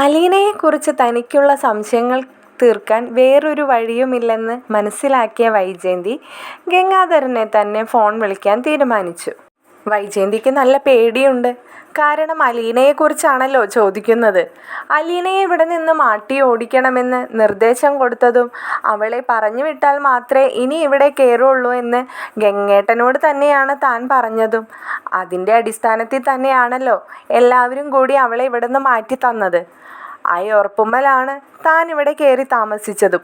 അലീനയെക്കുറിച്ച് തനിക്കുള്ള സംശയങ്ങൾ തീർക്കാൻ വേറൊരു വഴിയുമില്ലെന്ന് മനസ്സിലാക്കിയ വൈജയന്തി ഗംഗാധരനെ തന്നെ ഫോൺ വിളിക്കാൻ തീരുമാനിച്ചു. വൈജയന്തിക്ക് നല്ല പേടിയുണ്ട്. കാരണം അലീനയെക്കുറിച്ചാണല്ലോ ചോദിക്കുന്നത്. അലീനയെ ഇവിടെ നിന്ന് മാട്ടി ഓടിക്കണമെന്ന് നിർദ്ദേശം കൊടുത്തതും അവളെ പറഞ്ഞു വിട്ടാൽ മാത്രമേ ഇനി ഇവിടെ കയറുള്ളൂ എന്ന് ഗംഗേട്ടനോട് തന്നെയാണ് താൻ പറഞ്ഞതും. അതിന്റെ അടിസ്ഥാനത്തിൽ തന്നെയാണല്ലോ എല്ലാവരും കൂടി അവളെ ഇവിടെ നിന്ന് മാറ്റി മാറ്റിത്തന്നത്. ആ ഉറപ്പുമ്മലാണ് താൻ ഇവിടെ കയറി താമസിച്ചതും.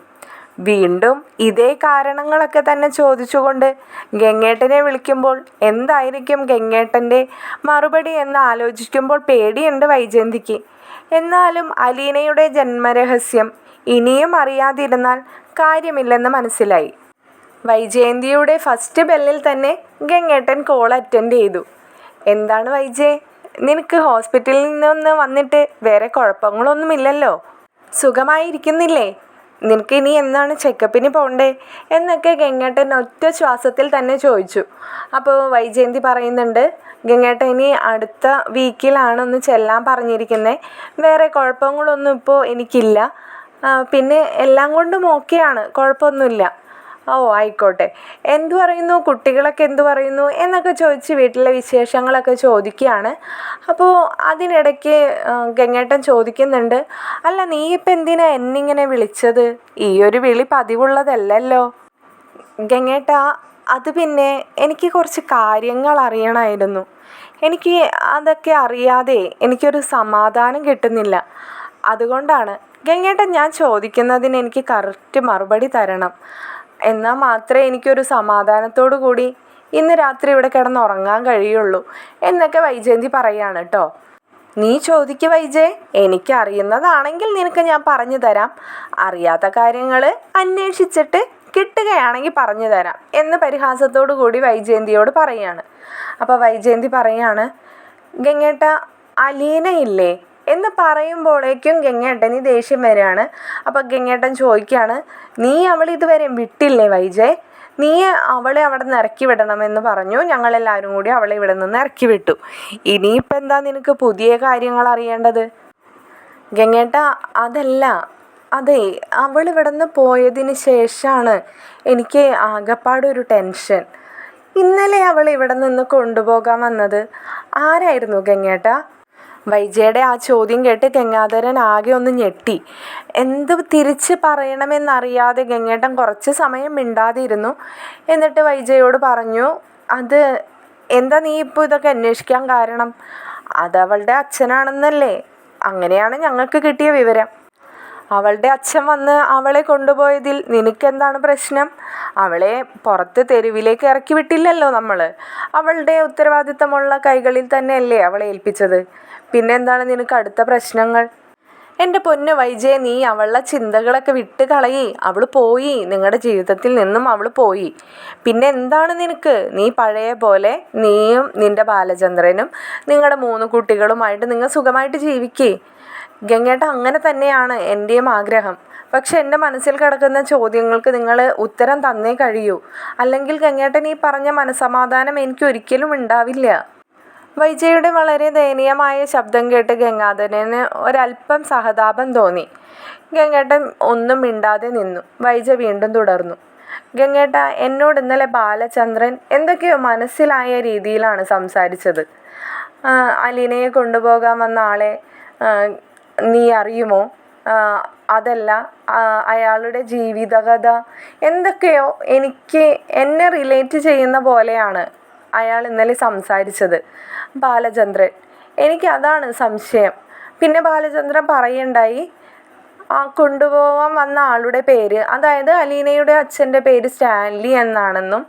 വീണ്ടും ഇതേ കാരണങ്ങളൊക്കെ തന്നെ ചോദിച്ചുകൊണ്ട് ഗംഗേട്ടനെ വിളിക്കുമ്പോൾ എന്തായിരിക്കും ഗംഗേട്ടന്റെ മറുപടി എന്ന് ആലോചിക്കുമ്പോൾ പേടിയുണ്ട് വൈജയന്തിക്ക്. എന്നാലും അലീനയുടെ ജന്മരഹസ്യം ഇനിയും അറിയാതിരുന്നാൽ കാര്യമില്ലെന്ന് മനസ്സിലായി. വൈജയന്തിയുടെ ഫസ്റ്റ് ബെല്ലിൽ തന്നെ ഗംഗേട്ടൻ കോൾ അറ്റൻഡ് ചെയ്തു. "എന്താണ് വൈജേ, നിനക്ക് ഹോസ്പിറ്റലിൽ നിന്നൊന്ന് വന്നിട്ട് വേറെ കുഴപ്പങ്ങളൊന്നുമില്ലല്ലോ? സുഖമായിരിക്കുന്നില്ലേ? നിനക്ക് ഇനി എന്നാണ് ചെക്കപ്പിന് പോണ്ടേ? " എന്നൊക്കെ ഗംഗേട്ടൻ ഒറ്റ ശ്വാസത്തിൽ തന്നെ ചോദിച്ചു. അപ്പോൾ വൈജയന്തി പറയുന്നുണ്ട് "ഗംഗേട്ടാ ഇനി അടുത്ത വീക്കിലാണ് ഒന്ന് ചെല്ലാൻ പറഞ്ഞിരിക്കുന്നത് വേറെ കുഴപ്പങ്ങളൊന്നും ഇപ്പോൾ എനിക്കില്ല. പിന്നെ എല്ലാം കൊണ്ടും ഓക്കെയാണ്. കുഴപ്പമൊന്നുമില്ല. " "ഓ ആയിക്കോട്ടെ. എന്തു പറയുന്നു കുട്ടികളൊക്കെ എന്തു പറയുന്നു? " എന്നൊക്കെ ചോദിച്ച് വീട്ടിലെ വിശേഷങ്ങളൊക്കെ ചോദിക്കുകയാണ്. അപ്പോൾ അതിനിടയ്ക്ക് ഗംഗേട്ടൻ ചോദിക്കുന്നുണ്ട് "അല്ല നീ ഇപ്പം എന്തിനാ എന്നിങ്ങനെ വിളിച്ചത്? ഈ ഒരു വിളി പതിവുള്ളതല്ലല്ലോ? " ഗംഗേട്ട അത് പിന്നെ എനിക്ക് കുറച്ച് കാര്യങ്ങൾ അറിയണമായിരുന്നു. എനിക്ക് അതൊക്കെ അറിയാതെ എനിക്കൊരു സമാധാനം കിട്ടുന്നില്ല. അതുകൊണ്ടാണ്. ഗംഗേട്ടൻ ഞാൻ ചോദിക്കുന്നതിന് എനിക്ക് കറക്റ്റ് മറുപടി തരണം. എന്നാ മാത്രമേ എനിക്കൊരു സമാധാനത്തോടു കൂടി ഇന്ന് രാത്രി ഇവിടെ കിടന്ന് ഉറങ്ങാൻ കഴിയുള്ളൂ. " എന്നൊക്കെ വൈജയന്തി പറയാണ് കേട്ടോ "നീ ചോദിക്ക് വൈജയ് എനിക്ക് അറിയുന്നതാണെങ്കിൽ നിനക്ക് ഞാൻ പറഞ്ഞു തരാം. അറിയാത്ത കാര്യങ്ങൾ അന്വേഷിച്ചിട്ട് കിട്ടുകയാണെങ്കിൽ പറഞ്ഞു തരാം. " എന്ന് പരിഹാസത്തോടു കൂടി വൈജയന്തിയോട് പറയാണ്. അപ്പോൾ വൈജയന്തി പറയാണ് ഗംഗേട്ട അലീന ഇല്ലേ? " എന്ന് പറയുമ്പോഴേക്കും ഗംഗേട്ടന് ദേഷ്യം വരികയാണ് അപ്പോൾ ഗംഗേട്ടൻ ചോദിക്കുകയാണ് "നീ അവളെ ഇതുവരെ വിട്ടില്ലേ വൈജയ് നീ അവളെ അവിടെ നിന്ന് ഇറക്കി വിടണമെന്ന് പറഞ്ഞു. ഞങ്ങളെല്ലാവരും കൂടി അവളെ ഇവിടെ നിന്ന് ഇറക്കി വിട്ടു. ഇനിയിപ്പോൾ എന്താ നിനക്ക് പുതിയ കാര്യങ്ങൾ അറിയേണ്ടത്? " ഗംഗേട്ട അതല്ല. അതെ അവൾ ഇവിടെ നിന്ന് പോയതിന് ശേഷമാണ് എനിക്ക് ആകപ്പാടൊരു ടെൻഷൻ. ഇന്നലെ അവൾ ഇവിടെ നിന്ന് കൊണ്ടുപോകാൻ വന്നത് ആരായിരുന്നു ഗംഗേട്ടാ? " വൈജയുടെ ആ ചോദ്യം കേട്ട് ഗംഗാധരൻ ആകെ ഒന്ന് ഞെട്ടി. എന്ത് തിരിച്ച് പറയണമെന്നറിയാതെ ഗംഗേട്ടൻ കുറച്ച് സമയം മിണ്ടാതിരുന്നു എന്നിട്ട് വൈജയോട് പറഞ്ഞു "അത് എന്താ നീ ഇപ്പോൾ ഇതൊക്കെ അന്വേഷിക്കാൻ കാരണം? അതവളുടെ അച്ഛനാണെന്നല്ലേ അങ്ങനെയാണ് ഞങ്ങൾക്ക് കിട്ടിയ വിവരം. അവളുടെ അച്ഛൻ വന്ന് അവളെ കൊണ്ടുപോയതിൽ നിനക്കെന്താണ് പ്രശ്നം? അവളെ പുറത്ത് തെരുവിലേക്ക് ഇറക്കി വിട്ടില്ലല്ലോ നമ്മൾ അവളുടെ ഉത്തരവാദിത്തമുള്ള കൈകളിൽ തന്നെയല്ലേ അവളെ ഏൽപ്പിച്ചത്. പിന്നെന്താണ് നിനക്ക് അടുത്ത പ്രശ്നങ്ങൾ? എന്റെ പൊന്നു വൈജയ നീ അവളുടെ ചിന്തകളൊക്കെ വിട്ട് കളയി അവൾ പോയി. നിങ്ങളുടെ ജീവിതത്തിൽ നിന്നും അവൾ പോയി. പിന്നെ എന്താണ് നിനക്ക്? നീ പഴയ പോലെ നീയും നിന്റെ ബാലചന്ദ്രനും നിങ്ങളുടെ മൂന്ന് കുട്ടികളുമായിട്ട് നിങ്ങൾ സുഖമായിട്ട് ജീവിക്കേ ഗംഗേട്ട അങ്ങനെ തന്നെയാണ് എന്റെയും ആഗ്രഹം. പക്ഷെ എന്റെ മനസ്സിൽ കിടക്കുന്ന ചോദ്യങ്ങൾക്ക് നിങ്ങൾ ഉത്തരം തന്നേ കഴിയൂ. അല്ലെങ്കിൽ ഗംഗേട്ടൻ ഈ പറഞ്ഞ മനസമാധാനം എനിക്ക് ഒരിക്കലും ഉണ്ടാവില്ല. " വൈജയുടെ വളരെ ദയനീയമായ ശബ്ദം കേട്ട് ഗംഗാധരന് ഒരല്പം സഹതാപം തോന്നി. ഗംഗേട്ടൻ ഒന്നും മിണ്ടാതെ നിന്നു. വൈജ വീണ്ടും തുടർന്നു ഗംഗേട്ട എന്നോട് ഇന്നലെ ബാലചന്ദ്രൻ എന്തൊക്കെയോ മനസ്സിലായ രീതിയിലാണ് സംസാരിച്ചത്. അലീനയെ കൊണ്ടുപോകാൻ വന്ന ആളെ നീ അറിയുമോ? അതല്ല അയാളുടെ ജീവിതകഥ എന്തൊക്കെയോ എനിക്ക് എന്നെ റിലേറ്റ് ചെയ്യുന്ന പോലെയാണ് അയാൾ ഇന്നലെ സംസാരിച്ചത്. ബാലചന്ദ്രൻ. എനിക്ക് അതാണ് സംശയം. പിന്നെ ബാലചന്ദ്രൻ പറയുണ്ടായി ആ കൊണ്ടുപോകാൻ വന്ന ആളുടെ പേര് അതായത് അലീനയുടെ അച്ഛന്റെ പേര് സ്റ്റാൻലി എന്നാണെന്നും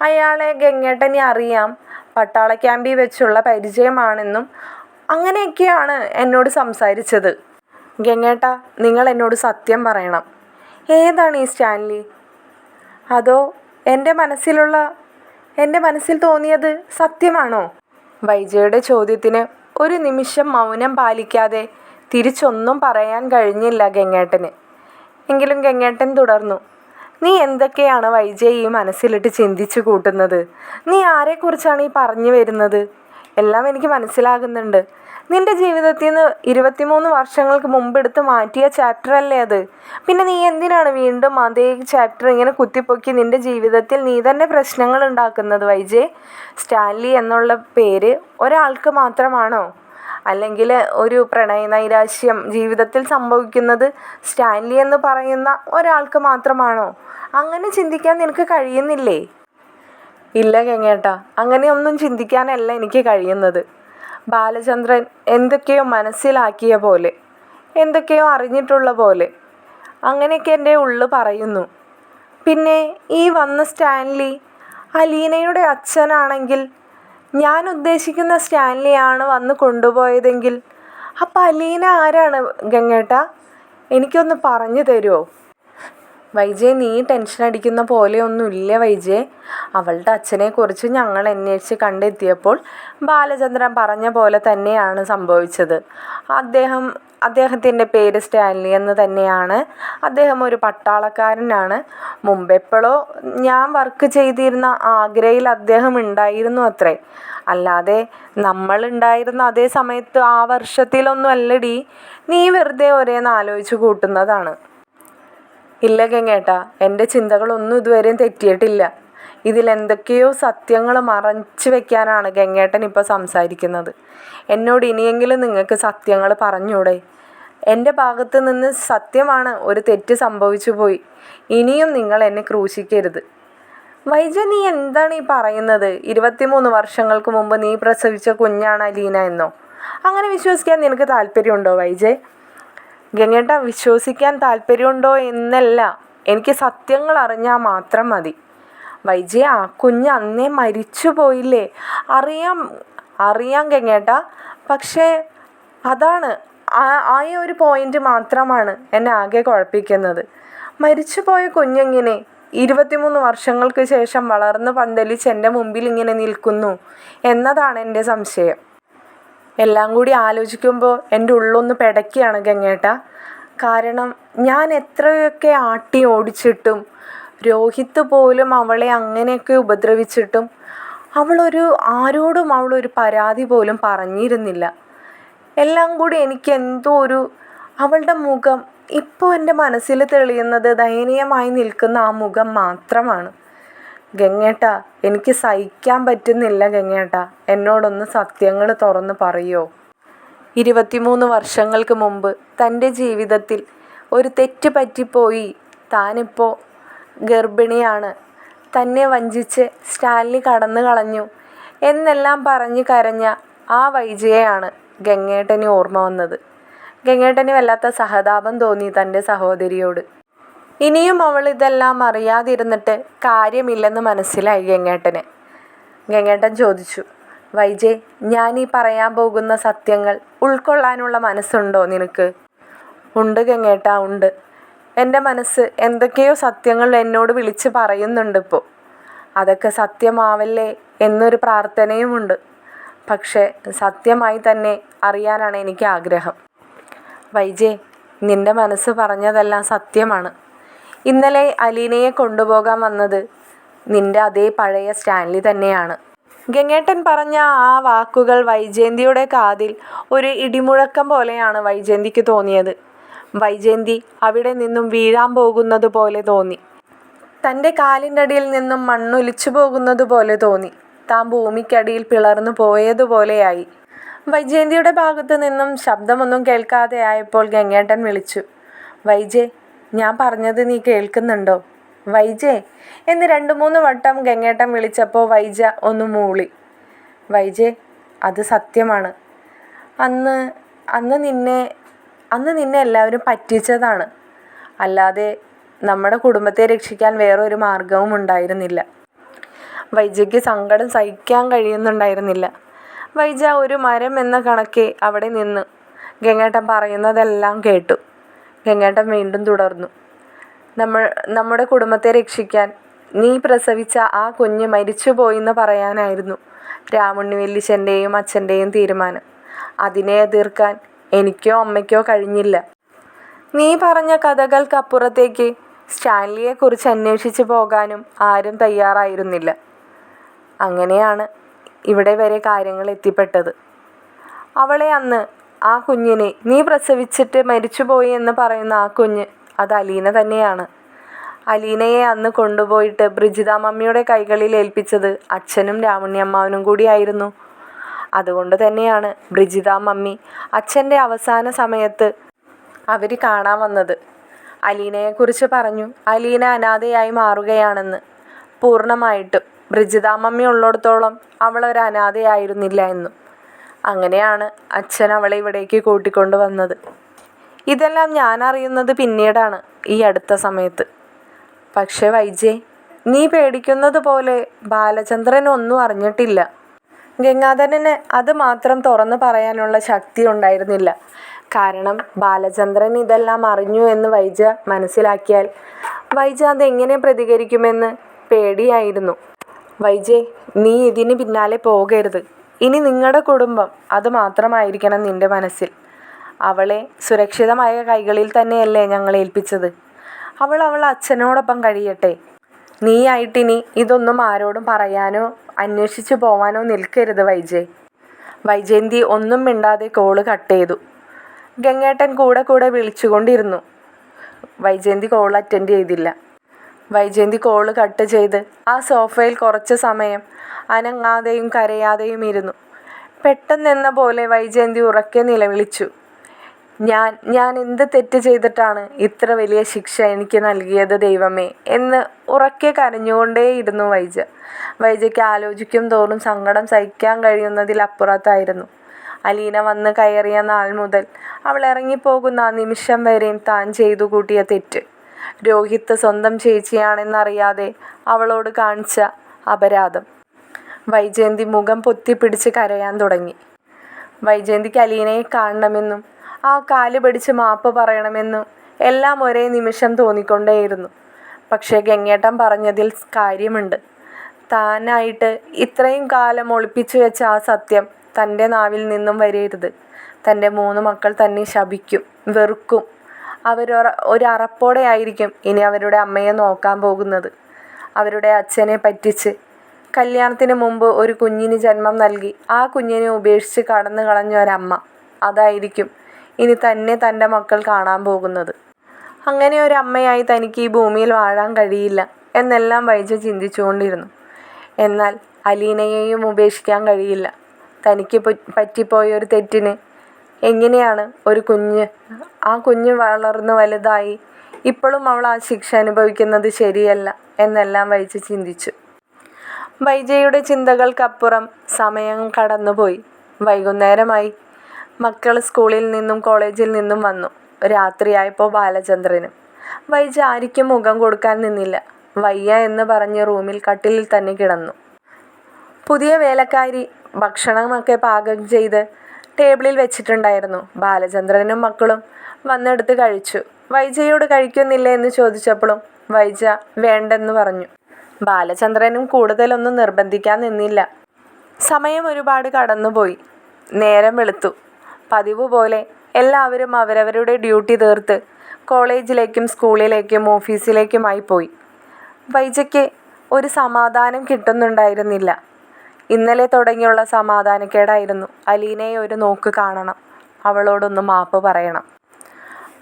അയാളെ ഗംഗേട്ടനെ അറിയാം. പട്ടാള ക്യാമ്പിൽ വെച്ചുള്ള പരിചയമാണെന്നും അങ്ങനെയൊക്കെയാണ് എന്നോട് സംസാരിച്ചത്. ഗംഗേട്ട നിങ്ങൾ എന്നോട് സത്യം പറയണം. ഏതാണ് ഈ സ്റ്റാൻലി? അതോ എന്റെ മനസ്സിലുള്ള എന്റെ മനസ്സിൽ തോന്നിയത് സത്യമാണോ? " വൈജയുടെ ചോദ്യത്തിന് ഒരു നിമിഷം മൗനം പാലിക്കാതെ തിരിച്ചൊന്നും പറയാൻ കഴിഞ്ഞില്ല ഗംഗേട്ടന്. എങ്കിലും ഗംഗേട്ടൻ തുടർന്നു "നീ എന്തൊക്കെയാണ് വൈജേ ഈ മനസ്സിലിട്ട് ചിന്തിച്ചു കൂട്ടുന്നത്? നീ ആരെക്കുറിച്ചാണ് ഈ പറഞ്ഞു വരുന്നത്? എല്ലാം എനിക്ക് മനസ്സിലാകുന്നുണ്ട്. നിന്റെ ജീവിതത്തിൽ നിന്ന് ഇരുപത്തിമൂന്ന് വർഷങ്ങൾക്ക് മുമ്പ് എടുത്ത് മാറ്റിയ ചാപ്റ്റർ അല്ലേ അത്? പിന്നെ നീ എന്തിനാണ് വീണ്ടും അതേ ചാപ്റ്റർ ഇങ്ങനെ കുത്തിപ്പൊക്കി നിന്റെ ജീവിതത്തിൽ നീ തന്നെ പ്രശ്നങ്ങൾ ഉണ്ടാക്കുന്നത് വൈജെ? സ്റ്റാൻലി എന്നുള്ള പേര് ഒരാൾക്ക് മാത്രമാണോ? അല്ലെങ്കിൽ ഒരു പ്രണയ നൈരാശ്യം ജീവിതത്തിൽ സംഭവിക്കുന്നത് സ്റ്റാൻലി എന്ന് പറയുന്ന ഒരാൾക്ക് മാത്രമാണോ? അങ്ങനെ ചിന്തിക്കാൻ നിനക്ക് കഴിയുന്നില്ലേ? ഇല്ല കെങ്ങേട്ടാ അങ്ങനെയൊന്നും ചിന്തിക്കാനല്ല എനിക്ക് കഴിയുന്നത്. ബാലചന്ദ്രൻ എന്തൊക്കെയോ മനസ്സിലാക്കിയ പോലെ എന്തൊക്കെയോ അറിഞ്ഞിട്ടുള്ള പോലെ അങ്ങനെയൊക്കെ എന്റെ ഉള്ളു പറയുന്നു. പിന്നെ ഈ വന്ന സ്റ്റാൻലി അലീനയുടെ അച്ഛനാണെങ്കിൽ ഞാൻ ഉദ്ദേശിക്കുന്ന സ്റ്റാൻലിയാണ് വന്ന് കൊണ്ടുപോയതെങ്കിൽ അപ്പം അലീന ആരാണ് ഗംഗേട്ട? എനിക്കൊന്ന് പറഞ്ഞു തരുമോ വൈജയ് നീ ടെൻഷൻ അടിക്കുന്ന പോലെയൊന്നുമില്ല വൈജയ് അവളുടെ അച്ഛനെക്കുറിച്ച് ഞങ്ങൾ അന്വേഷിച്ച് കണ്ടെത്തിയപ്പോൾ ബാലചന്ദ്രൻ പറഞ്ഞ പോലെ തന്നെയാണ് സംഭവിച്ചത്. അദ്ദേഹം അദ്ദേഹത്തിന്റെ പേര് സ്റ്റാൻലി എന്ന് തന്നെയാണ്. അദ്ദേഹം ഒരു പട്ടാളക്കാരനാണ്. മുമ്പെപ്പോഴോ ഞാൻ വർക്ക് ചെയ്തിരുന്ന ആഗ്രയിൽ അദ്ദേഹം ഉണ്ടായിരുന്നു അത്രേ. അല്ലാതെ നമ്മൾ ഉണ്ടായിരുന്ന അതേ സമയത്ത് ആ വർഷത്തിലൊന്നും അല്ലടി നീ വെറുതെ ഒരേന്ന് ആലോചിച്ച് കൂട്ടുന്നതാണ്. ഇല്ല ഗംഗേട്ടാ എന്റെ ചിന്തകളൊന്നും ഇതുവരെയും തെറ്റിയിട്ടില്ല. ഇതിലെന്തൊക്കെയോ സത്യങ്ങൾ മറച്ചു വെക്കാനാണ് ഗംഗേട്ടൻ ഇപ്പോൾ സംസാരിക്കുന്നത്. എന്നോട് ഇനിയെങ്കിലും നിങ്ങൾക്ക് സത്യങ്ങൾ പറഞ്ഞൂടെ? എന്റെ ഭാഗത്ത് നിന്ന് സത്യമാണ് ഒരു തെറ്റ് സംഭവിച്ചു പോയി. ഇനിയും നിങ്ങൾ എന്നെ ക്രൂശിക്കരുത്. വൈജ നീ എന്താണ് ഈ പറയുന്നത്? ഇരുപത്തിമൂന്ന് വർഷങ്ങൾക്ക് മുമ്പ് നീ പ്രസവിച്ച കുഞ്ഞാണ് അലീന എന്നോ? അങ്ങനെ വിശ്വസിക്കാൻ നിനക്ക് താല്പര്യമുണ്ടോ വൈജയ് ഗംഗേട്ട വിശ്വസിക്കാൻ താല്പര്യമുണ്ടോ എന്നല്ല. എനിക്ക് സത്യങ്ങൾ അറിഞ്ഞാൽ മാത്രം മതി. വൈജയ ആ കുഞ്ഞ് അന്നേ മരിച്ചു പോയില്ലേ? അറിയാം അറിയാം ഗംഗേട്ട. പക്ഷേ അതാണ് ആ ആ ഒരു പോയിന്റ് മാത്രമാണ് എന്നെ ആകെ കുഴപ്പിക്കുന്നത്. മരിച്ചുപോയ കുഞ്ഞെങ്ങനെ? ഇരുപത്തിമൂന്ന് വർഷങ്ങൾക്ക് ശേഷം വളർന്ന് പന്തലിച്ച് എന്റെ മുമ്പിൽ ഇങ്ങനെ നിൽക്കുന്നു എന്നതാണ് എന്റെ സംശയം. എല്ലാം കൂടി ആലോചിക്കുമ്പോൾ എന്റെ ഉള്ളൊന്ന് പിടയ്ക്കുകയാണ് ഗംഗേട്ട. കാരണം ഞാൻ എത്രയൊക്കെ ആട്ടി ഓടിച്ചിട്ടും രോഹിത്ത് പോലും അവളെ അങ്ങനെയൊക്കെ ഉപദ്രവിച്ചിട്ടും അവളൊരു ആരോടും അവളൊരു പരാതി പോലും പറഞ്ഞിരുന്നില്ല. എല്ലാം കൂടി എനിക്ക് എന്തോ ഒരു അവളുടെ മുഖം ഇപ്പോൾ എന്റെ മനസ്സിൽ തെളിയുന്നത് ദയനീയമായി നിൽക്കുന്ന ആ മുഖം മാത്രമാണ്. ഗംഗേട്ട എനിക്ക് സഹിക്കാൻ പറ്റുന്നില്ല ഗംഗേട്ട. എന്നോടൊന്ന് സത്യങ്ങൾ തുറന്ന് പറയോ? ഇരുപത്തിമൂന്ന് വർഷങ്ങൾക്ക് മുമ്പ് തന്റെ ജീവിതത്തിൽ ഒരു തെറ്റ് പറ്റിപ്പോയി. താനിപ്പോൾ ഗർഭിണിയാണ്. തന്നെ വഞ്ചിച്ച് സ്റ്റാൻലി കടന്നു കളഞ്ഞു എന്നെല്ലാം പറഞ്ഞു കരഞ്ഞ ആ വൈജയാണ് ഗംഗേട്ടന് ഓർമ്മ വന്നത്. ഗംഗേട്ടന് വല്ലാത്ത സഹതാപം തോന്നി തന്റെ സഹോദരിയോട്. ഇനിയും അവൾ ഇതെല്ലാം അറിയാതിരുന്നിട്ട് കാര്യമില്ലെന്ന് മനസ്സിലായി ഗംഗേട്ടന്. ഗംഗേട്ടൻ ചോദിച്ചു വൈജേ ഞാൻ ഈ പറയാൻ പോകുന്ന സത്യങ്ങൾ ഉൾക്കൊള്ളാനുള്ള മനസ്സുണ്ടോ നിനക്ക്? ഉണ്ട് ഗംഗേട്ട ഉണ്ട്. എന്റെ മനസ്സ് എന്തൊക്കെയോ സത്യങ്ങൾ എന്നോട് വിളിച്ച് പറയുന്നുണ്ട് ഇപ്പോൾ അതൊക്കെ സത്യമാവല്ലേ എന്നൊരു പ്രാർത്ഥനയുമുണ്ട്. പക്ഷേ സത്യമായി തന്നെ അറിയാനാണ് എനിക്ക് ആഗ്രഹം വൈജേ നിന്റെ മനസ്സ് പറഞ്ഞതെല്ലാം സത്യമാണ്. ഇന്നലെ അലീനയെ കൊണ്ടുപോകാൻ വന്നത് നിന്റെ അതേ പഴയ സ്റ്റാൻലി തന്നെയാണ്. ഗംഗേട്ടൻ പറഞ്ഞ ആ വാക്കുകൾ വൈജയന്തിയുടെ കാതിൽ ഒരു ഇടിമുഴക്കം പോലെയാണ് വൈജയന്തിക്ക് തോന്നിയത്. വൈജയന്തി അവിടെ നിന്നും വീഴാൻ പോകുന്നത് പോലെ തോന്നി. തന്റെ കാലിന്റെ അടിയിൽ നിന്നും മണ്ണൊലിച്ചു പോകുന്നത് പോലെ തോന്നി. താൻ ഭൂമിക്കടിയിൽ പിളർന്നു പോയതുപോലെയായി വൈജയന്തിയുടെ ഭാഗത്തു നിന്നും ശബ്ദമൊന്നും കേൾക്കാതെ ആയപ്പോൾ ഗംഗേട്ടൻ വിളിച്ചു. വൈജയ് ഞാൻ പറഞ്ഞത് നീ കേൾക്കുന്നുണ്ടോ? വൈജേ എന്ന് രണ്ട് മൂന്ന് വട്ടം ഗംഗേട്ടൻ വിളിച്ചപ്പോൾ വൈജ ഒന്ന് മൂളി. വൈജേ അത് സത്യമാണ്. അന്ന് അന്ന് നിന്നെ അന്ന് നിന്നെ എല്ലാവരും പറ്റിച്ചതാണ്. അല്ലാതെ നമ്മുടെ കുടുംബത്തെ രക്ഷിക്കാൻ വേറൊരു മാർഗവും ഉണ്ടായിരുന്നില്ല. വൈജയ്ക്ക് സങ്കടം സഹിക്കാൻ കഴിയുന്നുണ്ടായിരുന്നില്ല. വൈജ ഒരു മരം എന്ന കണക്കെ അവിടെ നിന്ന് ഗംഗേട്ടൻ പറയുന്നതെല്ലാം കേട്ടു. ഗംഗേട്ടൻ വീണ്ടും തുടർന്നു. നമ്മൾ നമ്മുടെ കുടുംബത്തെ രക്ഷിക്കാൻ നീ പ്രസവിച്ച ആ കുഞ്ഞ് മരിച്ചുപോയിന്ന് പറയാനായിരുന്നു രാമുണ്ണി വല്ലിച്ചന്റെയും അച്ഛന്റെയും തീരുമാനം. അതിനെ എതിർക്കാൻ എനിക്കോ അമ്മയ്ക്കോ കഴിഞ്ഞില്ല. നീ പറഞ്ഞ കഥകൾക്കപ്പുറത്തേക്ക് സ്റ്റാൻലിയെക്കുറിച്ച് അന്വേഷിച്ചു പോകാനും ആരും തയ്യാറായിരുന്നില്ല. അങ്ങനെയാണ് ഇവിടെ വരെ കാര്യങ്ങൾ എത്തിപ്പെട്ടത്. അവളെ അന്ന് ആ കുഞ്ഞിനെ നീ പ്രസവിച്ചിട്ട് മരിച്ചുപോയി എന്ന് പറയുന്ന ആ കുഞ്ഞ് അത് അലീന തന്നെയാണ്. അലീനയെ അന്ന് കൊണ്ടുപോയിട്ട് ബ്രിജിത മമ്മിയുടെ കൈകളിൽ ഏൽപ്പിച്ചത് അച്ഛനും രാമണ്യമ്മാവനും കൂടിയായിരുന്നു. അതുകൊണ്ട് തന്നെയാണ് ബ്രിജിത മമ്മി അച്ഛന്റെ അവസാന സമയത്ത് അവർ കാണാൻ വന്നത്. അലീനയെക്കുറിച്ച് പറഞ്ഞു അലീന അനാഥയായി മാറുകയാണെന്ന്. പൂർണമായിട്ടും. ബ്രിജിത മമ്മി ഉള്ളിടത്തോളം അവൾ ഒരു അനാഥയായിരുന്നില്ല എന്നും. അങ്ങനെയാണ് അച്ഛൻ അവളെ ഇവിടേക്ക് കൂട്ടിക്കൊണ്ട് വന്നത്. ഇതെല്ലാം ഞാൻ അറിയുന്നത് പിന്നീടാണ് ഈ അടുത്ത സമയത്ത്. പക്ഷേ വൈജേ നീ പേടിക്കുന്നത് പോലെ ബാലചന്ദ്രൻ ഒന്നും അറിഞ്ഞിട്ടില്ല. ഗംഗാധരന് അത് മാത്രം തുറന്നു പറയാനുള്ള ശക്തി ഉണ്ടായിരുന്നില്ല. കാരണം ബാലചന്ദ്രൻ ഇതെല്ലാം അറിഞ്ഞു എന്ന് വൈജ മനസ്സിലാക്കിയാൽ വൈജ അതെങ്ങനെ പ്രതികരിക്കുമെന്ന് പേടിയായിരുന്നു. വൈജേ നീ ഇതിന് പിന്നാലെ പോകരുത്. ഇനി നിങ്ങളുടെ കുടുംബം അത് മാത്രമായിരിക്കണം നിന്റെ മനസ്സിൽ. അവളെ സുരക്ഷിതമായ കൈകളിൽ തന്നെയല്ലേ ഞങ്ങൾ ഏൽപ്പിച്ചത്. അവൾ അവൾ അച്ഛനോടൊപ്പം കഴിയട്ടെ. നീയായിട്ടിനി ഇതൊന്നും ആരോടും പറയാനോ അന്വേഷിച്ചു പോവാനോ നിൽക്കരുത് വൈജയ് വൈജയന്തി ഒന്നും മിണ്ടാതെ കോൾ കട്ട് ചെയ്തു. ഗംഗേട്ടൻ കൂടെ കൂടെ വിളിച്ചുകൊണ്ടിരുന്നു. വൈജയന്തി കോൾ അറ്റൻഡ് ചെയ്തില്ല. വൈജയന്തി കോൾ കട്ട് ചെയ്ത് ആ സോഫയിൽ കുറച്ച് സമയം അനങ്ങാതെയും കരയാതെയും ഇരുന്നു. പെട്ടെന്നെന്ന പോലെ വൈജയന്തി ഉറക്കെ നിലവിളിച്ചു. ഞാൻ ഞാൻ എന്ത് തെറ്റ് ചെയ്തിട്ടാണ് ഇത്ര വലിയ ശിക്ഷ എനിക്ക് നൽകിയത് ദൈവമേ? എന്ന് ഉറക്കെ കരഞ്ഞുകൊണ്ടേയിരുന്നു വൈജ. വൈജയ്ക്ക് ആലോചിക്കും തോറും സങ്കടം സഹിക്കാൻ കഴിയുന്നതിലപ്പുറത്തായിരുന്നു അലീന വന്ന് കയറിയ നാൾ മുതൽ അവൾ ഇറങ്ങിപ്പോകുന്ന ആ നിമിഷം വരെയും താൻ ചെയ്തു കൂട്ടിയ തെറ്റ്. രോഹിത്ത് സ്വന്തം ചേച്ചിയാണെന്നറിയാതെ അവളോട് കാണിച്ച അപരാധം. വൈജയന്തി മുഖം പൊത്തിപ്പിടിച്ച് കരയാൻ തുടങ്ങി. വൈജയന്തിക്ക് അലീനയെ കാണണമെന്നും ആ കാൽ പിടിച്ച് മാപ്പ് പറയണമെന്നും എല്ലാം ഒരേ നിമിഷം തോന്നിക്കൊണ്ടേയിരുന്നു. പക്ഷേ ഗംഗേട്ടൻ പറഞ്ഞതിൽ കാര്യമുണ്ട്. താനായിട്ട് ഇത്രയും കാലം ഒളിപ്പിച്ചു വെച്ച ആ സത്യം തന്റെ നാവിൽ നിന്നും വരരുത്. തന്റെ മൂന്ന് മക്കൾ തന്നെ ശപിക്കും വെറുക്കും. അവരൊര ഒരു ആയിരിക്കും ഇനി അവരുടെ അമ്മയെ നോക്കാൻ പോകുന്നത്. അവരുടെ അച്ഛനെ പറ്റിച്ച്. കല്യാണത്തിന് മുമ്പ് ഒരു കുഞ്ഞിന് ജന്മം നൽകി. ആ കുഞ്ഞിനെ ഉപേക്ഷിച്ച് കടന്നു കളഞ്ഞ ഒരമ്മ. അതായിരിക്കും ഇനി തന്നെ തന്റെ മക്കൾ കാണാൻ പോകുന്നത്. അങ്ങനെ ഒരു അമ്മയായി തനിക്ക് ഈ ഭൂമിയിൽ വാഴാൻ കഴിയില്ല എന്നെല്ലാം വൈജ ചിന്തിച്ചുകൊണ്ടിരുന്നു. എന്നാൽ അലീനയെയും ഉപേക്ഷിക്കാൻ കഴിയില്ല. തനിക്ക് പറ്റിപ്പോയ ഒരു തെറ്റിന് എങ്ങനെയാണ് ഒരു കുഞ്ഞ്? ആ കുഞ്ഞ് വളർന്ന് വലുതായി ഇപ്പോഴും അവൾ ആ ശിക്ഷ അനുഭവിക്കുന്നത് ശരിയല്ല എന്നെല്ലാം വൈജ ചിന്തിച്ചു. വൈജയുടെ ചിന്തകൾക്കപ്പുറം സമയം കടന്നുപോയി. വൈകുന്നേരമായി മക്കൾ സ്കൂളിൽ നിന്നും കോളേജിൽ നിന്നും വന്നു. രാത്രിയായപ്പോൾ ബാലചന്ദ്രനും. വൈജ ആരിക്കും മുഖം കൊടുക്കാൻ നിന്നില്ല. വയ്യ എന്ന് പറഞ്ഞ് റൂമിൽ കട്ടിലിൽ തന്നെ കിടന്നു. പുതിയ വേലക്കാരി ഭക്ഷണമൊക്കെ പാകം ചെയ്ത് ടേബിളിൽ വെച്ചിട്ടുണ്ടായിരുന്നു. ബാലചന്ദ്രനും മക്കളും വന്നെടുത്ത് കഴിച്ചു. വൈജയോട് കഴിക്കുന്നില്ല എന്ന് ചോദിച്ചപ്പോഴും വൈജ വേണ്ടെന്ന് പറഞ്ഞു. ബാലചന്ദ്രനും കൂടുതലൊന്നും നിർബന്ധിക്കാൻ നിന്നില്ല. സമയം ഒരുപാട് കടന്നുപോയി. നേരം വെളുത്തു. പതിവ് പോലെ എല്ലാവരും അവരവരുടെ ഡ്യൂട്ടി തീർത്ത് കോളേജിലേക്കും സ്കൂളിലേക്കും ഓഫീസിലേക്കുമായി പോയി. വൈജയ്ക്ക് ഒരു സമാധാനം കിട്ടുന്നുണ്ടായിരുന്നില്ല. ഇന്നലെ തുടങ്ങിയുള്ള സമാധാനക്കേടായിരുന്നു. അലീനയെ ഒരു നോക്ക് കാണണം. അവളോടൊന്ന് മാപ്പ് പറയണം.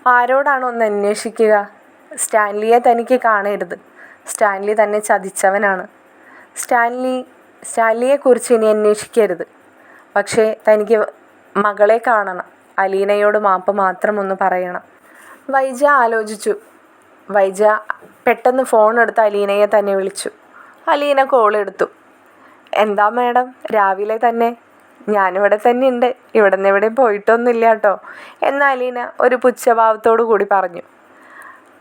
ആരോടാണ് ഒന്ന് അന്വേഷിക്കുക? സ്റ്റാൻലിയെ തനിക്ക് കാണരുത്. സ്റ്റാൻലി തന്നെ ചതിച്ചവനാണ്. സ്റ്റാൻലി സ്റ്റാൻലിയെക്കുറിച്ച് ഇനി അന്വേഷിക്കരുത്. പക്ഷേ തനിക്ക് മകളെ കാണണം. അലീനയോട് മാപ്പ് മാത്രം ഒന്ന് പറയണം. വൈജ ആലോചിച്ചു. വൈജ പെട്ടെന്ന് ഫോൺ എടുത്ത് അലീനയെ തന്നെ വിളിച്ചു. അലീന കോൾ എടുത്തു. എന്താ മാഡം? രാവിലെ തന്നെ. ഞാനിവിടെ തന്നെ ഉണ്ട് ഇവിടെ നിന്ന് എവിടെയും പോയിട്ടൊന്നുമില്ല കേട്ടോ. എന്ന് അലീന ഒരു പുച്ഛഭാവത്തോടു കൂടി പറഞ്ഞു.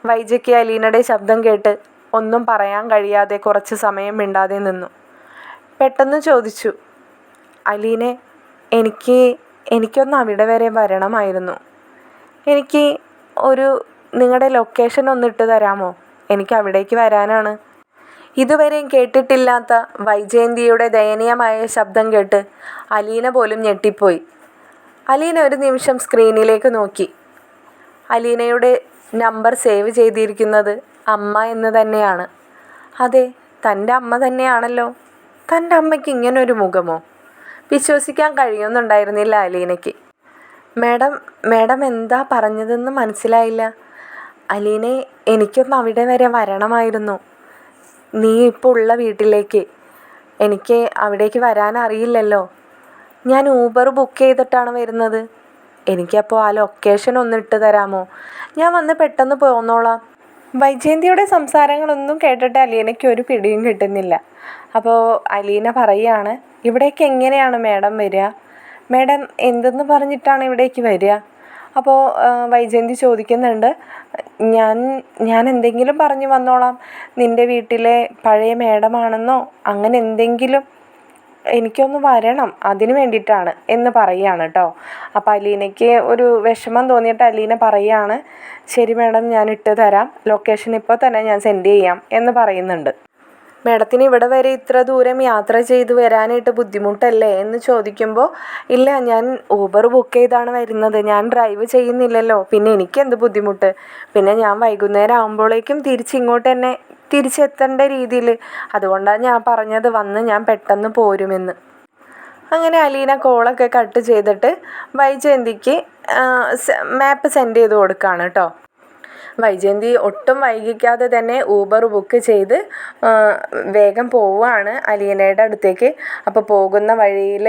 വൈജയ്ക്ക് അലീനയുടെ ശബ്ദം കേട്ട് ഒന്നും പറയാൻ കഴിയാതെ കുറച്ച് സമയം മിണ്ടാതെ നിന്നു. പെട്ടെന്ന് ചോദിച്ചു അലീനെ എനിക്ക് എനിക്കൊന്ന് അവിടെ വരെ വരണമായിരുന്നു. എനിക്ക് ഒരു നിങ്ങളുടെ ലൊക്കേഷൻ ഒന്ന് ഇട്ട് തരാമോ? എനിക്ക് അവിടേക്ക് വരാനാണ്. ഇതുവരെയും കേട്ടിട്ടില്ലാത്ത വൈജയന്തിയുടെ ദയനീയമായ ശബ്ദം കേട്ട് അലീന പോലും ഞെട്ടിപ്പോയി. അലീന ഒരു നിമിഷം സ്ക്രീനിലേക്ക് നോക്കി. അലീനയുടെ നമ്പർ സേവ് ചെയ്തിരിക്കുന്നത് അമ്മ എന്ന് തന്നെയാണ്. അതെ തന്റെ അമ്മ തന്നെയാണല്ലോ. തന്റെ അമ്മയ്ക്ക് ഇങ്ങനൊരു മുഖമോ? വിശ്വസിക്കാൻ കഴിയുന്നുണ്ടായിരുന്നില്ല അലീനയ്ക്ക്. മാഡം മാഡം എന്താ പറഞ്ഞതെന്ന് മനസ്സിലായില്ല. അലീനെ എനിക്കൊന്ന് അവിടെ വരെ വരണമായിരുന്നു. നീ ഇപ്പോൾ ഉള്ള വീട്ടിലേക്ക്. എനിക്ക് അവിടേക്ക് വരാൻ അറിയില്ലല്ലോ. ഞാൻ ഊബർ ബുക്ക് ചെയ്തിട്ടാണ് വരുന്നത്. എനിക്കപ്പോൾ ആ ലൊക്കേഷൻ ഒന്ന് ഇട്ട് തരാമോ? ഞാൻ വന്ന് പെട്ടെന്ന് പോന്നോളാം. വൈജയന്തിയുടെ സംസാരങ്ങളൊന്നും കേട്ടിട്ട് അലീനയ്ക്ക് ഒരു പിടിയും കിട്ടുന്നില്ല. അപ്പോൾ അലീന പറയാണ് ഇവിടേക്ക് എങ്ങനെയാണ് മാഡം വരിക? മാഡം എന്തെന്ന് പറഞ്ഞിട്ടാണ് ഇവിടേക്ക് വരിക? അപ്പോൾ വൈജയന്തി ചോദിക്കുന്നുണ്ട് ഞാൻ ഞാൻ എന്തെങ്കിലും പറഞ്ഞു വന്നോളാം. നിന്റെ വീട്ടിലെ പഴയ മേഡമാണെന്നോ? അങ്ങനെ എന്തെങ്കിലും എനിക്കൊന്ന് വരണം. അതിന് വേണ്ടിയിട്ടാണ് എന്ന് പറയുകയാണ് കേട്ടോ അപ്പോൾ അലീനയ്ക്ക് ഒരു വിഷമം തോന്നിയിട്ട് അലീന പറയുകയാണ് ശരി മാഡം ഞാൻ ഇട്ട് തരാം. ലൊക്കേഷൻ ഇപ്പോൾ തന്നെ ഞാൻ സെൻഡ് ചെയ്യാം എന്ന് പറയുന്നുണ്ട്. മാഡത്തിന് ഇവിടെ വരെ ഇത്ര ദൂരം യാത്ര ചെയ്ത് വരാനായിട്ട് ബുദ്ധിമുട്ടല്ലേ എന്ന് ചോദിക്കുമ്പോൾ ഇല്ല ഞാൻ ഊബർ ബുക്ക് ചെയ്താണ് വരുന്നത്. ഞാൻ ഡ്രൈവ് ചെയ്യുന്നില്ലല്ലോ. പിന്നെ എനിക്ക് എന്ത് ബുദ്ധിമുട്ട്? പിന്നെ ഞാൻ വൈകുന്നേരം ആകുമ്പോഴേക്കും തിരിച്ചിങ്ങോട്ട് തന്നെ തിരിച്ചെത്തേണ്ട രീതിയിൽ അതുകൊണ്ടാണ് ഞാൻ പറഞ്ഞത് വന്ന് ഞാൻ പെട്ടെന്ന് പോരുമെന്ന്. അങ്ങനെ അലീന കോളൊക്കെ കട്ട് ചെയ്തിട്ട് വൈജയന്തിക്ക് മാപ്പ് സെൻഡ് ചെയ്ത് കൊടുക്കുകയാണ് കേട്ടോ വൈജയന്തി ഒട്ടും വൈകിക്കാതെ തന്നെ ഊബർ ബുക്ക് ചെയ്ത് വേഗം പോവുകയാണ് അലീനയുടെ അടുത്തേക്ക്. അപ്പോൾ പോകുന്ന വഴിയിൽ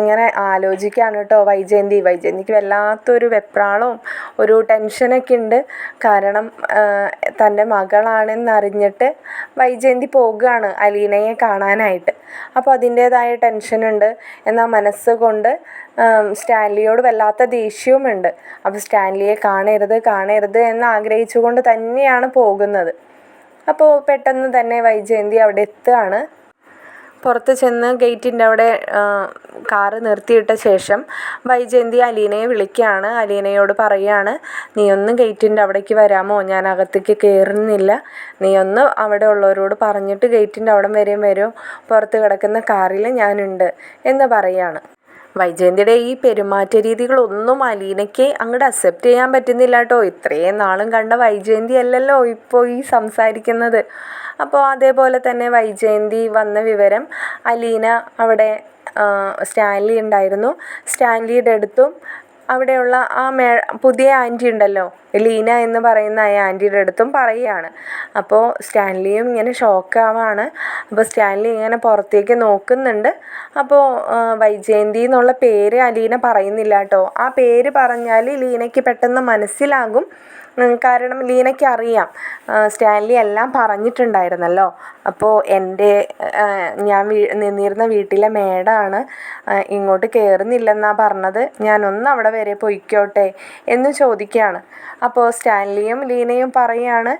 ഇങ്ങനെ ആലോചിക്കുകയാണ് കേട്ടോ വൈജയന്തി. വൈജയന്തിക്ക് വല്ലാത്തൊരു വെപ്രാളവും ഒരു ടെൻഷനൊക്കെ ഉണ്ട്. കാരണം തന്റെ മകളാണെന്നറിഞ്ഞിട്ട് വൈജയന്തി പോകുകയാണ് അലീനയെ കാണാനായിട്ട്. അപ്പോൾ അതിന്റേതായ ടെൻഷനുണ്ട്. എന്നാൽ മനസ്സുകൊണ്ട് സ്റ്റാൻലിയോട് വല്ലാത്ത ദേഷ്യവുമുണ്ട്. അപ്പോൾ സ്റ്റാൻലിയെ കാണരുത് കാണരുത് എന്ന് ആഗ്രഹിച്ചുകൊണ്ട് തന്നെയാണ് പോകുന്നത്. അപ്പോൾ പെട്ടെന്ന് തന്നെ വൈജയന്തി അവിടെ എത്തുകയാണ്. പുറത്ത് ചെന്ന് ഗേറ്റിന്റെ അവിടെ കാറ് നിർത്തിയിട്ട ശേഷം വൈജയന്തി അലീനയെ വിളിക്കുകയാണ്. അലീനയോട് പറയുകയാണ് നീ ഒന്ന് ഗേറ്റിന്റെ അവിടേക്ക് വരാമോ? ഞാൻ അകത്തേക്ക് കയറുന്നില്ല നീ ഒന്ന് അവിടെ ഉള്ളവരോട് പറഞ്ഞിട്ട് ഗേറ്റിന്റെ അവിടം വരെയും വരുമോ പുറത്ത് കിടക്കുന്ന കാറിൽ ഞാനുണ്ട് എന്ന് പറയുകയാണ് വൈജയന്തിയുടെ ഈ പെരുമാറ്റ രീതികളൊന്നും അലീനയ്ക്ക് അങ്ങോട്ട് അക്സെപ്റ്റ് ചെയ്യാൻ പറ്റുന്നില്ല കേട്ടോ ഇത്രയും നാളും കണ്ട വൈജയന്തി അല്ലല്ലോ ഇപ്പോൾ ഈ സംസാരിക്കുന്നത്. അപ്പോൾ അതേപോലെ തന്നെ വൈജയന്തി വന്ന വിവരം അലീന അവിടെ സ്റ്റാൻലി ഉണ്ടായിരുന്നു. സ്റ്റാൻലിയുടെ അടുത്തും അവിടെയുള്ള ആ മേ പുതിയ ആന്റി ഉണ്ടല്ലോ ലീന എന്ന് പറയുന്ന ആ ആന്റിയുടെ അടുത്തും പറയുകയാണ്. അപ്പോൾ സ്റ്റാൻലിയും ഇങ്ങനെ ഷോക്കാവാണ്. അപ്പോൾ സ്റ്റാൻലി ഇങ്ങനെ പുറത്തേക്ക് നോക്കുന്നുണ്ട്. അപ്പോൾ വൈജയന്തി എന്നുള്ള പേര് അലീന പറയുന്നില്ല കേട്ടോ. ആ പേര് പറഞ്ഞാൽ ലീനയ്ക്ക് പെട്ടെന്ന് മനസ്സിലാകും. കാരണം ലീനയ്ക്ക് അറിയാം. സ്റ്റാൻലി എല്ലാം പറഞ്ഞിട്ടുണ്ടായിരുന്നല്ലോ. അപ്പോൾ എന്റെ ഞാൻ നിന്നിരുന്ന വീട്ടിലെ മേഡാണ് ഇങ്ങോട്ട് കയറുന്നില്ലെന്നാണ് പറഞ്ഞത്. ഞാനൊന്ന് അവിടെ വരെ പൊയ്ക്കോട്ടെ എന്ന് ചോദിക്കുകയാണ് അപ്പോൾ സ്റ്റാൻലിയും ലീനയും പറയാണ്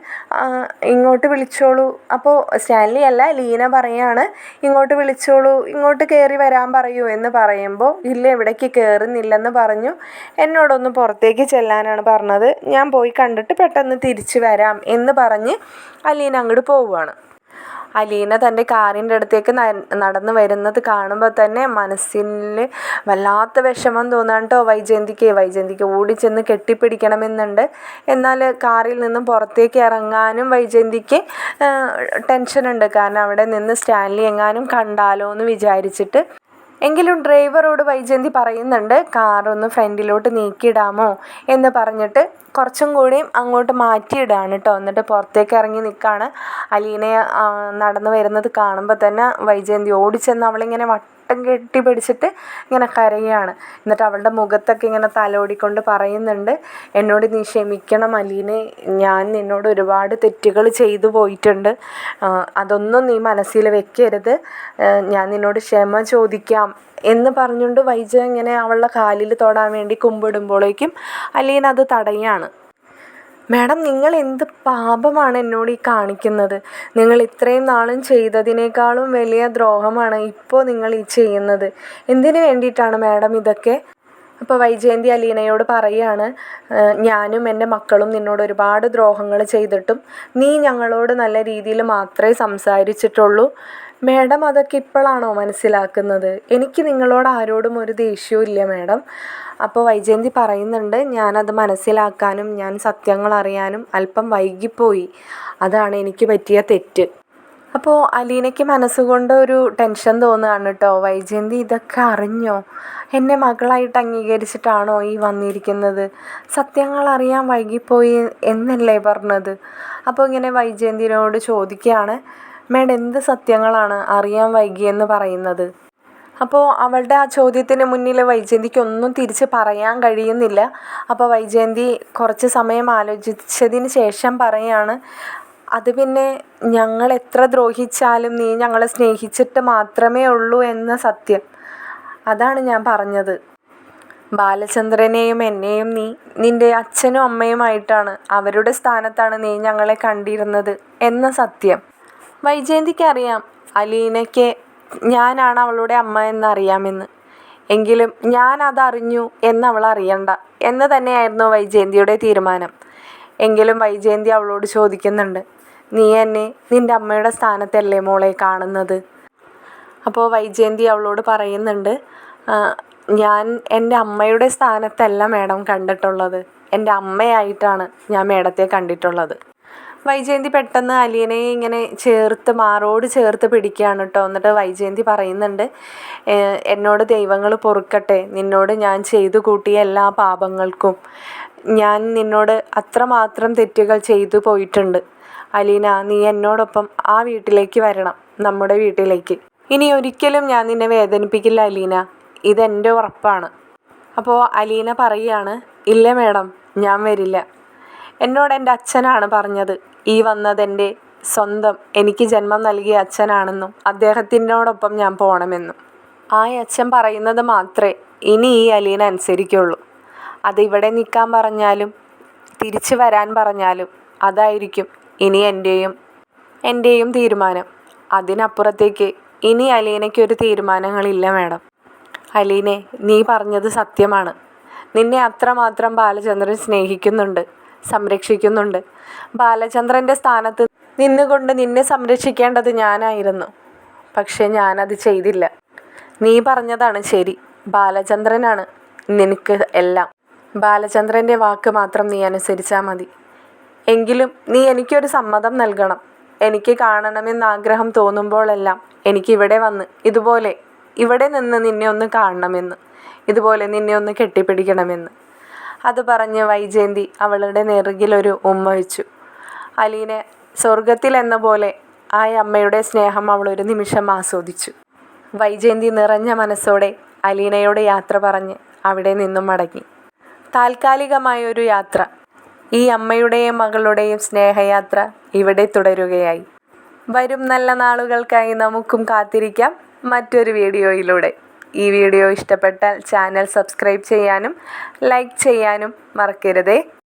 ഇങ്ങോട്ട് വിളിച്ചോളൂ. അപ്പോൾ സ്റ്റാൻലി അല്ല ലീന പറയാണ് ഇങ്ങോട്ട് വിളിച്ചോളൂ ഇങ്ങോട്ട് കയറി വരാൻ പറയൂ എന്ന് പറയുമ്പോൾ ഇല്ല ഇവിടേക്ക് കയറുന്നില്ലെന്ന് പറഞ്ഞു. എന്നോടൊന്ന് പുറത്തേക്ക് ചെല്ലാനാണ് പറഞ്ഞത്. ഞാൻ പോയി കണ്ടിട്ട് പെട്ടെന്ന് തിരിച്ചു വരാം എന്ന് പറഞ്ഞ് അലീന അങ്ങോട്ട് പോവുകയാണ് അലീന തന്റെ കാറിന്റെ അടുത്തേക്ക് നടന്നു വരുന്നത് കാണുമ്പോൾ തന്നെ മനസ്സിൽ വല്ലാത്ത വിഷമം തോന്നാണ് കേട്ടോ വൈജയന്തിക്ക്. വൈജയന്തിക്ക് ഓടിച്ചെന്ന് കെട്ടിപ്പിടിക്കണമെന്നുണ്ട്. എന്നാൽ കാറിൽ നിന്നും പുറത്തേക്ക് ഇറങ്ങാനും വൈജയന്തിക്ക് ടെൻഷനുണ്ട്. കാരണം അവിടെ നിന്ന് സ്റ്റാൻലി എങ്ങാനും കണ്ടാലോ എന്ന് വിചാരിച്ചിട്ട് എങ്കിലും ഡ്രൈവറോട് വൈജയന്തി പറയുന്നുണ്ട് കാറൊന്ന് ഫ്രണ്ടിലോട്ട് നീക്കിയിടാമോ? എന്ന് പറഞ്ഞിട്ട് കുറച്ചും കൂടിയും അങ്ങോട്ട് മാറ്റിയിടാണ് കേട്ടോ എന്നിട്ട് പുറത്തേക്ക് ഇറങ്ങി നിൽക്കുകയാണ് അലീനയെ നടന്നു വരുന്നത് കാണുമ്പോൾ തന്നെ വൈജയന്തി ഓടിച്ചെന്ന് അവളിങ്ങനെ വട്ടം കെട്ടി പിടിച്ചിട്ട് ഇങ്ങനെ കരയുകയാണ് എന്നിട്ട് അവളുടെ മുഖത്തൊക്കെ ഇങ്ങനെ തലോടിക്കൊണ്ട് പറയുന്നുണ്ട് എന്നോട് നീ ക്ഷമിക്കണം അലീനെ. ഞാൻ നിന്നോട് ഒരുപാട് തെറ്റുകൾ ചെയ്തു പോയിട്ടുണ്ട്. അതൊന്നും നീ മനസ്സിൽ വെക്കരുത്. ഞാൻ നിന്നോട് ക്ഷമ ചോദിക്കാം. എന്ന് പറഞ്ഞുകൊണ്ട് വൈജ ഇങ്ങനെ അവളുടെ കാലിൽ തൊടാൻ വേണ്ടി കുമ്പിടുമ്പോഴേക്കും അലീന അത് തടയാണ്. മാഡം നിങ്ങൾ എന്ത് പാപമാണ് എന്നോട് ഈ കാണിക്കുന്നത്? നിങ്ങൾ ഇത്രയും നാളും ചെയ്തതിനേക്കാളും വലിയ ദ്രോഹമാണ് ഇപ്പോൾ നിങ്ങൾ ഈ ചെയ്യുന്നത്. എന്തിനു വേണ്ടിയിട്ടാണ് മാഡം ഇതൊക്കെ? അപ്പോൾ വൈജയന്തി അലീനയോട് പറയുകയാണ് ഞാനും എന്റെ മക്കളും നിന്നോട് ഒരുപാട് ദ്രോഹങ്ങൾ ചെയ്തിട്ടും നീ ഞങ്ങളോട് നല്ല രീതിയിൽ മാത്രമേ സംസാരിച്ചിട്ടുള്ളൂ. മാഡം അതൊക്കെ ഇപ്പോഴാണോ മനസ്സിലാക്കുന്നത്? എനിക്ക് നിങ്ങളോട് ആരോടും ഒരു ദേഷ്യവും ഇല്ല മേഡം. അപ്പോൾ വൈജയന്തി പറയുന്നുണ്ട് ഞാനത് മനസ്സിലാക്കാനും ഞാൻ സത്യങ്ങൾ അറിയാനും അല്പം വൈകിപ്പോയി. അതാണ് എനിക്ക് പറ്റിയ തെറ്റ്. അപ്പോൾ അലീനയ്ക്ക് മനസ്സുകൊണ്ട് ഒരു ടെൻഷൻ തോന്നുകയാണ് കേട്ടോ. വൈജയന്തി ഇതൊക്കെ അറിഞ്ഞോ? എന്നെ മകളായിട്ട് അംഗീകരിച്ചിട്ടാണോ ഈ വന്നിരിക്കുന്നത്? സത്യങ്ങൾ അറിയാൻ വൈകിപ്പോയി എന്നല്ലേ പറഞ്ഞത്? അപ്പോൾ ഇങ്ങനെ വൈജയന്തിനോട് ചോദിക്കുകയാണ്. മേഡം എന്ത് സത്യങ്ങളാണ് അറിയാൻ വൈകിയെന്ന് പറയുന്നത്? അപ്പോൾ അവളുടെ ആ ചോദ്യത്തിന് മുന്നിൽ വൈജയന്തിക്ക് ഒന്നും തിരിച്ച് പറയാൻ കഴിയുന്നില്ല. അപ്പോൾ വൈജയന്തി കുറച്ച് സമയം ആലോചിച്ചതിന് ശേഷം പറയാണ് അത് പിന്നെ ഞങ്ങൾ എത്ര ദ്രോഹിച്ചാലും നീ ഞങ്ങളെ സ്നേഹിച്ചിട്ട് മാത്രമേ ഉള്ളൂ എന്ന സത്യം. അതാണ് ഞാൻ പറഞ്ഞത്. ബാലചന്ദ്രനെയും എന്നെയും നീ നിന്റെ അച്ഛനും അമ്മയുമായിട്ടാണ് അവരുടെ സ്ഥാനത്താണ് നീ ഞങ്ങളെ കണ്ടിരുന്നത് എന്ന സത്യം. വൈജയന്തിക്ക് അറിയാം. അലീനയ്ക്ക് ഞാനാണ് അവളുടെ അമ്മ എന്നറിയാമെന്ന്. എങ്കിലും ഞാൻ അതറിഞ്ഞു എന്ന് അവൾ അറിയണ്ട എന്ന് തന്നെയായിരുന്നു വൈജയന്തിയുടെ തീരുമാനം. എങ്കിലും വൈജയന്തി അവളോട് ചോദിക്കുന്നുണ്ട് നീ എന്നെ നിന്റെ അമ്മയുടെ സ്ഥാനത്തല്ലേ മോളെ കാണുന്നത്? അപ്പോൾ വൈജയന്തി അവളോട് പറയുന്നുണ്ട് ഞാൻ എന്റെ അമ്മയുടെ സ്ഥാനത്തല്ല മേഡം കണ്ടിട്ടുള്ളത്. എന്റെ അമ്മയായിട്ടാണ് ഞാൻ മേഡത്തെ കണ്ടിട്ടുള്ളത്. വൈജയന്തി പെട്ടെന്ന് അലീനയെ ഇങ്ങനെ ചേർത്ത് മാറോട് ചേർത്ത് പിടിക്കുകയാണ് കേട്ടോ. എന്നിട്ട് വൈജയന്തി പറയുന്നുണ്ട് "ഏഹ്, എന്നോട് ദൈവങ്ങൾ പൊറുക്കട്ടെ. നിന്നോട് ഞാൻ ചെയ്തു കൂട്ടിയ എല്ലാ പാപങ്ങൾക്കും ഞാൻ നിന്നോട് അത്രമാത്രം തെറ്റുകൾ ചെയ്തു പോയിട്ടുണ്ട്. അലീന നീ എന്നോടൊപ്പം ആ വീട്ടിലേക്ക് വരണം നമ്മുടെ വീട്ടിലേക്ക്. ഇനി ഒരിക്കലും ഞാൻ നിന്നെ വേദനിപ്പിക്കില്ല അലീന. ഇതെന്റെ ഉറപ്പാണ്. അപ്പോൾ അലീന പറയുകയാണ് ഇല്ല മേഡം ഞാൻ വരില്ല. എന്നോട് എന്റെ അച്ഛനാണ് പറഞ്ഞത്. ഈ വന്നത് എന്റെ സ്വന്തം എനിക്ക് ജന്മം നൽകിയ അച്ഛനാണെന്നും അദ്ദേഹത്തിനോടൊപ്പം ഞാൻ പോകണമെന്നും ആ അച്ഛൻ പറയുന്നത് മാത്രമേ ഇനി ഈ അലീന അനുസരിക്കുള്ളൂ. അത് ഇവിടെ നിൽക്കാൻ പറഞ്ഞാലും തിരിച്ചു വരാൻ പറഞ്ഞാലും അതായിരിക്കും ഇനി എന്റെയും എന്റെയും തീരുമാനം. അതിനപ്പുറത്തേക്ക് ഇനി അലീനയ്ക്കൊരു തീരുമാനങ്ങളില്ല മാഡം. അലീനെ നീ പറഞ്ഞത് സത്യമാണ്. നിന്നെ അത്രമാത്രം ബാലചന്ദ്രൻ സ്നേഹിക്കുന്നുണ്ട്. സംരക്ഷിക്കുന്നുണ്ട്. ബാലചന്ദ്രന്റെ സ്ഥാനത്ത് നിന്നുകൊണ്ട് നിന്നെ സംരക്ഷിക്കേണ്ടത് ഞാനായിരുന്നു. പക്ഷെ ഞാനത് ചെയ്തില്ല. നീ പറഞ്ഞതാണ് ശരി. ബാലചന്ദ്രനാണ് നിനക്ക് എല്ലാം. ബാലചന്ദ്രന്റെ വാക്ക് മാത്രം നീ അനുസരിച്ചാൽ മതി. എങ്കിലും നീ എനിക്കൊരു സമ്മതം നൽകണം. എനിക്ക് കാണണമെന്ന് ആഗ്രഹം തോന്നുമ്പോഴെല്ലാം എനിക്ക് ഇവിടെ വന്ന് ഇതുപോലെ ഇവിടെ നിന്ന് നിന്നെ ഒന്ന് കാണണമെന്ന് ഇതുപോലെ നിന്നെ ഒന്ന് കെട്ടിപ്പിടിക്കണമെന്ന്. അത് പറഞ്ഞ് വൈജയന്തി അവളുടെ നെറുകിലൊരു ഉമ്മ വെച്ചു. അലീനെ സ്വർഗത്തിൽ എന്ന പോലെ ആ അമ്മയുടെ സ്നേഹം അവൾ ഒരു നിമിഷം ആസ്വദിച്ചു. വൈജയന്തി നിറഞ്ഞ മനസ്സോടെ അലീനയോട് യാത്ര പറഞ്ഞ് അവിടെ നിന്നും മടങ്ങി. താൽക്കാലികമായ ഒരു യാത്ര. ഈ അമ്മയുടെയും മകളുടെയും സ്നേഹയാത്ര ഇവിടെ തുടരുകയായി. വരും നല്ല നാളുകൾക്കായി നമുക്കും കാത്തിരിക്കാം മറ്റൊരു വീഡിയോയിലൂടെ. ഈ വീഡിയോ ഇഷ്ടപ്പെട്ടാൽ ചാനൽ സബ്സ്ക്രൈബ് ചെയ്യാനും ലൈക്ക് ചെയ്യാനും മറക്കരുതേ.